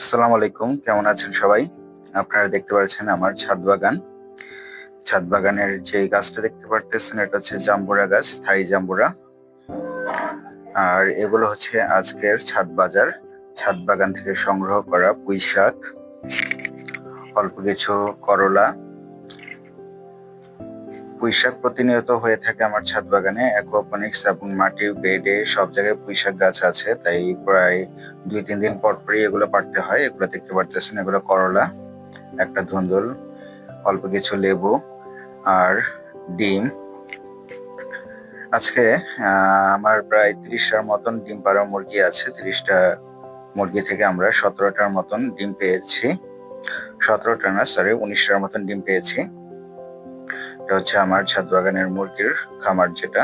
আসসালামু আলাইকুম, কেমন আছেন সবাই? আপনারা দেখতে পাচ্ছেন আমার ছাদ বাগান। ছাদ বাগানের যে গাছটা দেখতে পারতেছেন, এটা হচ্ছে জাম্বুরা গাছ, থাই জাম্বুরা। আর এগুলো হচ্ছে আজকের ছাদ বাজার। ছাদ বাগান থেকে সংগ্রহ করা পুঁই শাক, অল্প কিছু করলা পুঁই শাক প্রতিনিয়ত হয়ে থাকে আমার ছাদ বাগানে অ্যাকোপনিক্স এবং মাটির বেডে সব জায়গায় পুঁই শাক গাছ আছে, তাই প্রায় দুই, তিন দিন পর পরই এগুলো পাড়তে হয়। এগুলো দেখতে পারতেছেন, এগুলো করলা, একটা ধুন্দুল, অল্প কিছু লেবু আর ডিম। আজকে আমার প্রায় তিরিশটার মতন ডিম পাড়া মুরগি আছে, তিরিশটা মুরগি থেকে আমরা সতেরোটার মতন ডিম পেয়েছি। সতেরোটা না সরি উনিশটার মতন ডিম পেয়েছি। এটা হচ্ছে আমার ছাদ বাগানের মুরগির খামার যেটা।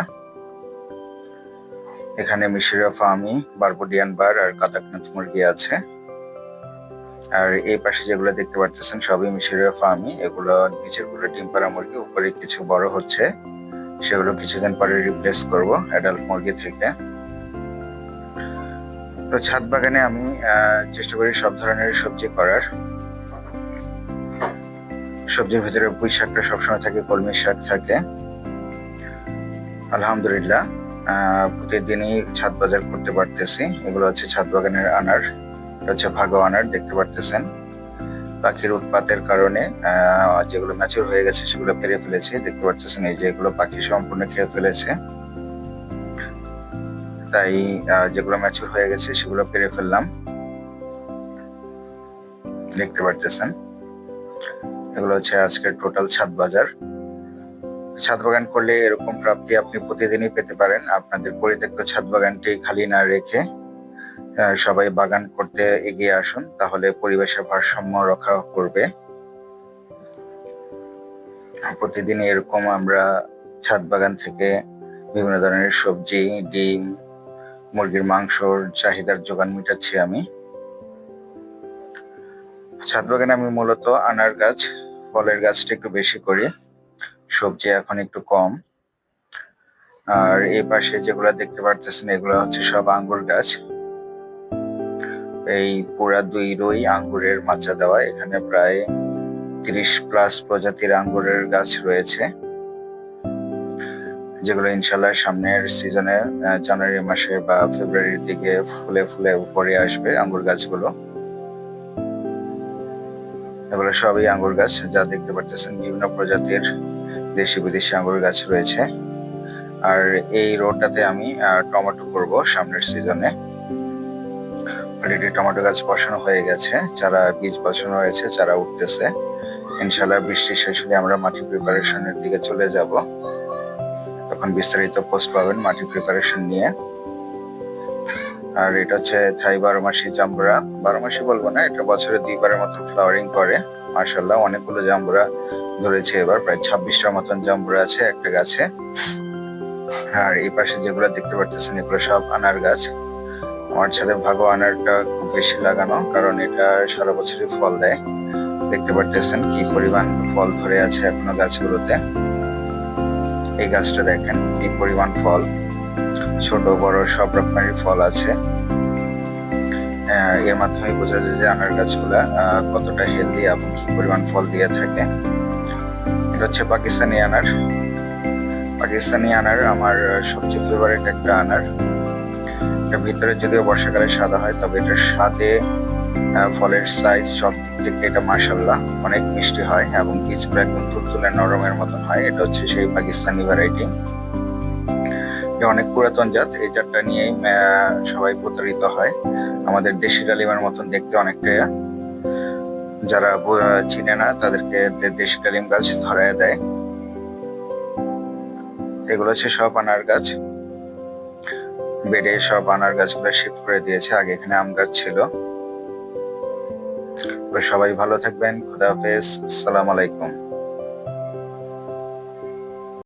এখানে মিশরিয়া ফার্মি বারবুডিয়ান বার আর কাতাকনাথ মুরগি আছে। আর এই পাশে যেগুলো দেখতে পারতেছেন সবই মিশরিয়া ফার্মি এগুলো নিচেরগুলো ডিম পাড়া মুরগি, উপরে কিছু বড় হচ্ছে। সেগুলো কিছুদিন পরে রিপ্লেস করব অ্যাডাল্ট মুরগি থেকে। তো ছাদ বাগানে আমি চেষ্টা করি সব ধরনের সবজি করার। সবজির ভিতরে পুঁই শাকটা সবসময় থাকে, কলমি শাক থাকে। আলহামদুলিল্লাহ প্রতিদিনই ছাদ বাজার করতে পারতেছি। এগুলো হচ্ছে ছাদ বাগানের আনার হচ্ছে ভাগো আনার, দেখতে পারতেছেন। পাখির উৎপাতের কারণে যেগুলো ম্যাচুর হয়ে গেছে সেগুলো পেরে ফেলেছে, দেখতে পারতেছেন এই যে এগুলো পাখি সম্পূর্ণ খেয়ে ফেলেছে। তাই যেগুলো ম্যাচুর হয়ে গেছে সেগুলো পেরে ফেললাম। দেখতে পারতেছেন। এগুলো হচ্ছে আজকের টোটাল ছাদ বাজার। ছাদ বাগান করলে এরকম প্রাপ্তি আপনি প্রতিদিনই পেতে পারেন। আপনাদের পরিত্যক্ত ছাদ বাগানটি খালি না রেখে সবাই বাগান করতে এগিয়ে আসুন, তাহলে পরিবেশের ভারসাম্য রক্ষা করবে। প্রতিদিন এরকম আমরা ছাদ বাগান থেকে বিভিন্ন ধরনের সবজি, ডিম, মুরগির মাংসর চাহিদার যোগান মেটাচ্ছি আমি। ছাদ বাগানে আমি মূলত আনার গাছ, ফলের গাছটা একটু বেশি করি। সবজি এখন একটু কম। আর এই পাশে যেগুলো দেখতে পারতেছেন, এগুলো হচ্ছে সব আঙ্গুর গাছ। এই পুরা দুই রই আঙ্গুরের মাচা দেওয়া। এখানে প্রায় তিরিশ প্লাস প্রজাতির আঙ্গুরের গাছ রয়েছে। যেগুলো ইনশাল্লাহ সামনের সিজনে জানুয়ারি মাসে বা ফেব্রুয়ারির দিকে ফুলে ফুলে উপরে আসবে আঙ্গুর গাছগুলো। এগুলো সবই আঙ্গুর গাছ, যা দেখতে পারতেছেন বিভিন্ন প্রজাতির দেশি বিদেশি আঙ্গুর গাছ রয়েছে। আর এই রোডটাতে আমি টমেটো করব সামনের সিজনে অলরেডি টমেটো গাছ বসানো হয়ে গেছে চারা বীজ বসানো হয়েছে চারা উঠতেছে। ইনশাল্লাহ বৃষ্টি শেষ হলে আমরা মাটি প্রিপারেশনের দিকে চলে যাব। তখন বিস্তারিত পোস্ট পাবেন মাটি প্রিপারেশন নিয়ে। আর এটা হচ্ছে থাই বারো মাসি জাম্বুরা। বারো মাসি বলব না, এটা বছরে দুইবারের মতন ফ্লাওয়ারিং করে। মার্শাল্লাহ অনেকগুলো জাম্বুরা ধরেছে এবার, প্রায় ছাব্বিশটার মতন জাম্বুরা আছে একটা গাছে। আর এই পাশে যেগুলো দেখতে পারতেছেন, এগুলো সব আনার গাছ। আমার ছাদে ভাগো আনারটা খুব বেশি লাগানো, কারণ এটা সারা বছরই ফল দেয়। দেখতে পারতেছেন কি পরিমাণ ফল ধরে আছে এখনও গাছগুলোতে। এই গাছটা দেখেন, কি পরিমাণ ফল। ছোট, বড় সব রকমের ফল আছে। এর মাধ্যমে বোঝা যায় যে আনার গাছগুলা কতটা হেলদি এবং কি পরিমাণ ফল দিয়ে থাকে। এটা হচ্ছে পাকিস্তানি আনার। পাকিস্তানি আনার আমার সবচেয়ে ফেভারিট একটা আনার। এটার ভিতরে যদিও বর্ষাকালে সাদা হয়, তবে এটার স্বাদে ফলের সাইজ সব থেকে এটা মাসাল্লাহ অনেক মিষ্টি হয় এবং বীজগুলো একদম তুলতুলে নরমের মতন হয়। এটা হচ্ছে সেই পাকিস্তানি ভ্যারাইটি এটা অনেক পুরাতন জাত, এই জাতটা নিয়েই সবাই প্রতারিত হয়। আমাদের দেশি ডালিমের মতন দেখতে অনেকটা। যারা চিনে না, তাদেরকে দেশি ডালিম গাছ ধরায় দেয়। এগুলো হচ্ছে সব আনার গাছ। বেডে সব আনার গাছগুলো শিফট করে দিয়েছে। আগে এখানে আম গাছ ছিল। সবাই ভালো থাকবেন। খুদা হাফেজ। আসসালামু আলাইকুম।